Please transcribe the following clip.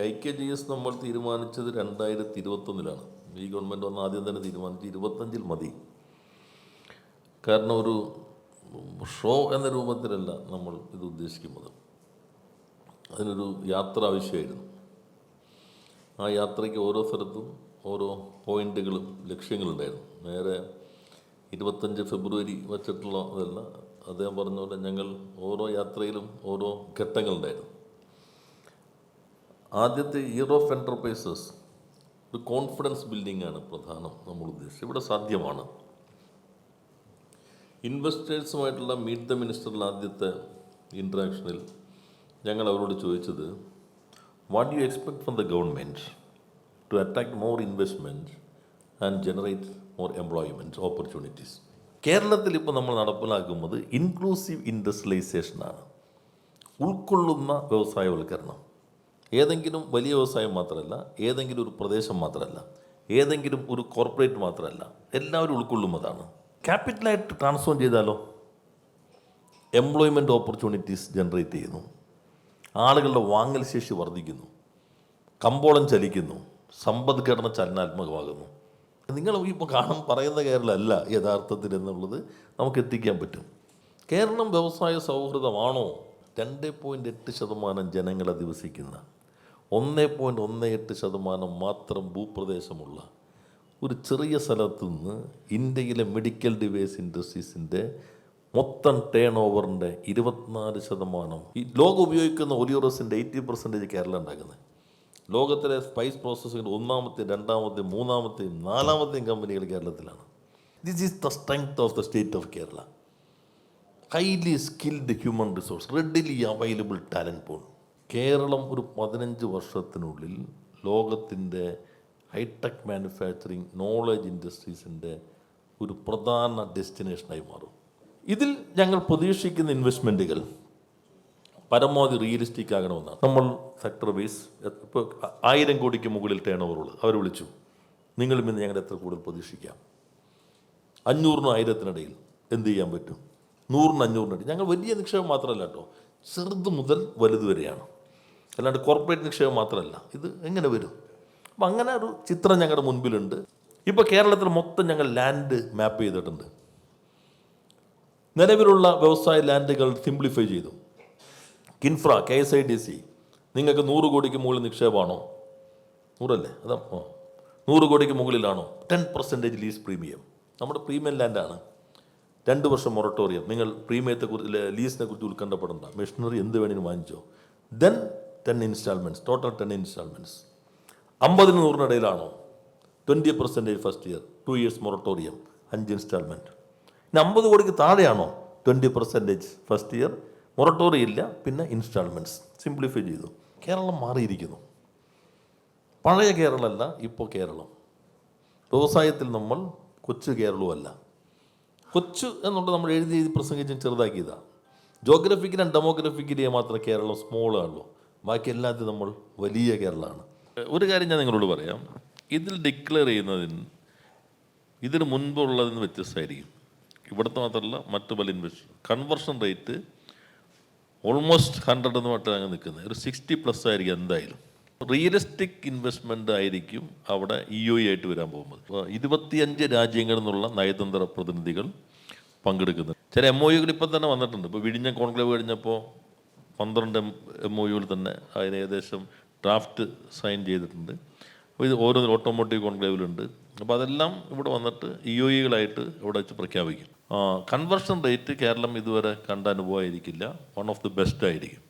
I K G S നമ്മൾ തീരുമാനിച്ചത് രണ്ടായിരത്തി ഇരുപത്തൊന്നിലാണ് ഈ ഗവൺമെന്റ് വന്ന് ആദ്യം തന്നെ തീരുമാനിച്ചു ഇരുപത്തഞ്ചിൽ മതി. കാരണം ഒരു ഷോ എന്ന രൂപത്തിലല്ല നമ്മൾ ഇത് ഉദ്ദേശിക്കുന്നത്. അതിനൊരു യാത്ര ആവശ്യമായിരുന്നു. ആ യാത്രയ്ക്ക് ഓരോ സ്ഥലത്തും ഓരോ പോയിന്റുകളും ലക്ഷ്യങ്ങളുണ്ടായിരുന്നു. നേരെ ഇരുപത്തഞ്ച് ഫെബ്രുവരി വച്ചിട്ടുള്ള അതല്ല അദ്ദേഹം പറഞ്ഞ പോലെ ഞങ്ങൾ ഓരോ യാത്രയിലും ഓരോ ഘട്ടങ്ങളുണ്ടായിരുന്നു. ആദ്യത്തെ ഇയർ ഓഫ് എന്റർപ്രൈസസ് ഒരു കോൺഫിഡൻസ് ബിൽഡിംഗ് ആണ് പ്രധാനം നമ്മൾ ഉദ്ദേശിച്ചത്. ഇവിടെ സാധ്യമാണ്. ഇൻവെസ്റ്റേഴ്സുമായിട്ടുള്ള മീറ്റ് ദ മിനിസ്റ്ററിൽ ആദ്യത്തെ ഇൻട്രാക്ഷനിൽ ഞങ്ങൾ അവരോട് ചോദിച്ചത് what you expect from the government to attract more investment and generate more employment opportunities കേരളത്തിൽ ഇപ്പോൾ നമ്മൾ നടപ്പിലാക്കുന്നത് ഇൻക്ലൂസീവ് ഇൻഡസ്ട്രിയലൈസേഷനാണ് ഉൾക്കൊള്ളുന്ന വ്യവസായവൽക്കരണം. ഏതെങ്കിലും വലിയ വ്യവസായം മാത്രമല്ല ഏതെങ്കിലും ഒരു പ്രദേശം മാത്രമല്ല ഏതെങ്കിലും ഒരു കോർപ്പറേറ്റ് മാത്രമല്ല എല്ലാവരും ഉൾക്കൊള്ളുന്നതാണ് ക്യാപിറ്റലായിട്ട് ട്രാൻസ്ഫോം ചെയ്താലോ? എംപ്ലോയ്മെന്റ് ഓപ്പർച്യൂണിറ്റീസ് ജനറേറ്റ് ചെയ്യുന്നു. ആളുകളുടെ വാങ്ങൽ ശേഷി വർദ്ധിക്കുന്നു. കമ്പോളം ചലിക്കുന്നു. സമ്പദ്ഘടന ചലനാത്മകമാകുന്നു. നിങ്ങൾ ഇപ്പോൾ കാണാൻ പറയുന്ന കേരളമല്ല യഥാർത്ഥത്തിൽ എന്നുള്ളത് നമുക്ക് എത്തിക്കാൻ പറ്റും. കേരളം വ്യവസായ സൗഹൃദമാണോ? രണ്ട് പോയിന്റ് എട്ട് ശതമാനം ജനങ്ങളെ അധിവസിക്കുന്ന ഒന്ന് പോയിന്റ് ഒന്ന് എട്ട് ശതമാനം മാത്രം ഭൂപ്രദേശമുള്ള ഒരു ചെറിയ സ്ഥലത്തു നിന്ന് ഇന്ത്യയിലെ മെഡിക്കൽ ഡിവൈസ് ഇൻഡസ്ട്രീസിന്റെ മൊത്തം ടേൺ ഓവറിന്റെ ഇരുപത്തിനാല് ശതമാനം. ഈ ലോകം ഉപയോഗിക്കുന്ന ഒലിയോറസിന്റെ എയ്റ്റി പെർസെന്റേജ് കേരളം ഉണ്ടാക്കുന്നത്. ലോകത്തിലെ സ്പൈസ് പ്രോസസ്സിംഗ് ഒന്നാമത്തെയും രണ്ടാമത്തെയും മൂന്നാമത്തെയും നാലാമത്തെയും കമ്പനികൾ കേരളത്തിലാണ്. This is the strength of the state of Kerala highly skilled human resource readily available talent pool Keralam ഒരു പതിനഞ്ച് വർഷത്തിനുള്ളിൽ ലോകത്തിന്റെ ഹൈടെക് മാനുഫാക്ചറിങ് നോളജ് ഇൻഡസ്ട്രീസിന്റെ ഒരു പ്രധാന ഡെസ്റ്റിനേഷനായി മാറും. ഇതിൽ ഞങ്ങൾ പ്രതീക്ഷിക്കുന്ന ഇൻവെസ്റ്റ്മെന്റുകൾ പരമാവധി റിയലിസ്റ്റിക് ആകണമെന്നാണ്. നമ്മൾ സെക്ടർ വൈസ് ഇപ്പോൾ ആയിരം കോടിക്ക് മുകളിൽ ടേൺ അവർ വിളിച്ചു നിങ്ങളും ഇന്ന് ഞങ്ങളുടെ എത്ര കൂടുതൽ പ്രതീക്ഷിക്കാം? അഞ്ഞൂറിനും ആയിരത്തിനിടയിൽ എന്ത് ചെയ്യാൻ പറ്റും? നൂറിന് അഞ്ഞൂറിനിടയിൽ ഞങ്ങൾ വലിയ നിക്ഷേപം മാത്രമല്ല കേട്ടോ ചെറുത് മുതൽ വലുത് വരെയാണ്. അല്ലാണ്ട് കോർപ്പറേറ്റ് നിക്ഷേപം മാത്രമല്ല. ഇത് എങ്ങനെ വരും? അപ്പം അങ്ങനെ ഒരു ചിത്രം ഞങ്ങളുടെ മുൻപിലുണ്ട്. ഇപ്പോൾ കേരളത്തിൽ മൊത്തം ഞങ്ങൾ ലാൻഡ് മാപ്പ് ചെയ്തിട്ടുണ്ട്. നിലവിലുള്ള വ്യവസായ ലാൻഡുകൾ സിംപ്ലിഫൈ ചെയ്തു. KINFRA K S I D C നിങ്ങൾക്ക് നൂറ് കോടിക്ക് മുകളിൽ നിക്ഷേപമാണോ? നൂറല്ലേ? അതാ ഓ നൂറ് കോടിക്ക് മുകളിലാണോ? ടെൻ പെർസെന്റേജ് ലീസ് പ്രീമിയം നമ്മുടെ പ്രീമിയം ലാൻഡാണ് രണ്ട് വർഷം മൊറട്ടോറിയം നിങ്ങൾ പ്രീമിയത്തെക്കുറിച്ച് ലീസിനെ കുറിച്ച് ഉത്കണ്ഠപ്പെടേണ്ട. മെഷീനറി എന്ത് വേണമെങ്കിലും വാങ്ങിച്ചോ. Then ten instalments total ten instalments അമ്പതിന് നൂറിനിടയിലാണോ? Twenty percentage first year two years moratorium അഞ്ച് ഇൻസ്റ്റാൾമെന്റ് ഇനി അമ്പത് കോടിക്ക് താഴെയാണോ? Twenty percentage first year moratorium ഇല്ല പിന്നെ ഇൻസ്റ്റാൾമെന്റ്സ് സിംപ്ലിഫൈ ചെയ്തു. കേരളം മാറിയിരിക്കുന്നു. പഴയ കേരളമല്ല ഇപ്പോൾ കേരളം. വ്യവസായത്തിൽ നമ്മൾ കൊച്ചു കേരളവുമല്ല. കൊച്ചു എന്നുള്ളത് നമ്മൾ എഴുതി എഴുതി പ്രസംഗിച്ചും ചെറുതാക്കിയതാണ് ജോഗ്രഫിക്കലി ആൻഡ് ഡെമോഗ്രഫിക്കലിയെ മാത്രമേ കേരളം സ്മോൾ ആണല്ലോ ബാക്കി എല്ലാത്തിനും നമ്മൾ വലിയ കേരളമാണ്. ഒരു കാര്യം ഞാൻ നിങ്ങളോട് പറയാം. ഇതിൽ ഡിക്ലെയർ ചെയ്യുന്നതിന് ഇതിന് മുൻപുള്ളതിൽ നിന്ന് വ്യത്യസ്തമായിരിക്കും. ഇവിടുത്തെ മാത്രമല്ല മറ്റു പല invest conversion rate almost hundred എന്ന് പറഞ്ഞാൽ അങ്ങ് നിൽക്കുന്നത്. ഒരു സിക്സ്റ്റി പ്ലസ് ആയിരിക്കും എന്തായാലും. റിയലിസ്റ്റിക് ഇൻവെസ്റ്റ്മെന്റ് ആയിരിക്കും അവിടെ ഇ ഒ ആയിട്ട് വരാൻ പോകുന്നത്. ഇരുപത്തിയഞ്ച് രാജ്യങ്ങളിൽ നിന്നുള്ള നയതന്ത്ര പ്രതിനിധികൾ പങ്കെടുക്കുന്നത് ചില എം ഒ യുകൾ ഇപ്പം തന്നെ വന്നിട്ടുണ്ട്. ഇപ്പോൾ വിഴിഞ്ഞ കോൺക്ലേവ് കഴിഞ്ഞപ്പോൾ പന്ത്രണ്ട് എം ഒ യുവിൽ തന്നെ അതിന് ഏകദേശം ഡ്രാഫ്റ്റ് സൈൻ ചെയ്തിട്ടുണ്ട്. അപ്പോൾ ഇത് ഓരോ ഓട്ടോമോട്ടീവ് കോൺക്ലേവിലുണ്ട്. അപ്പോൾ അതെല്ലാം ഇവിടെ വന്നിട്ട് ഇ ഒ ഇകളായിട്ട് ഇവിടെ വെച്ച് പ്രഖ്യാപിക്കും. കൺവെർഷൻ റേറ്റ് കേരളം ഇതുവരെ കണ്ട അനുഭവമായിരിക്കില്ല. വൺ ഓഫ് ദി ബെസ്റ്റ് ആയിരിക്കും.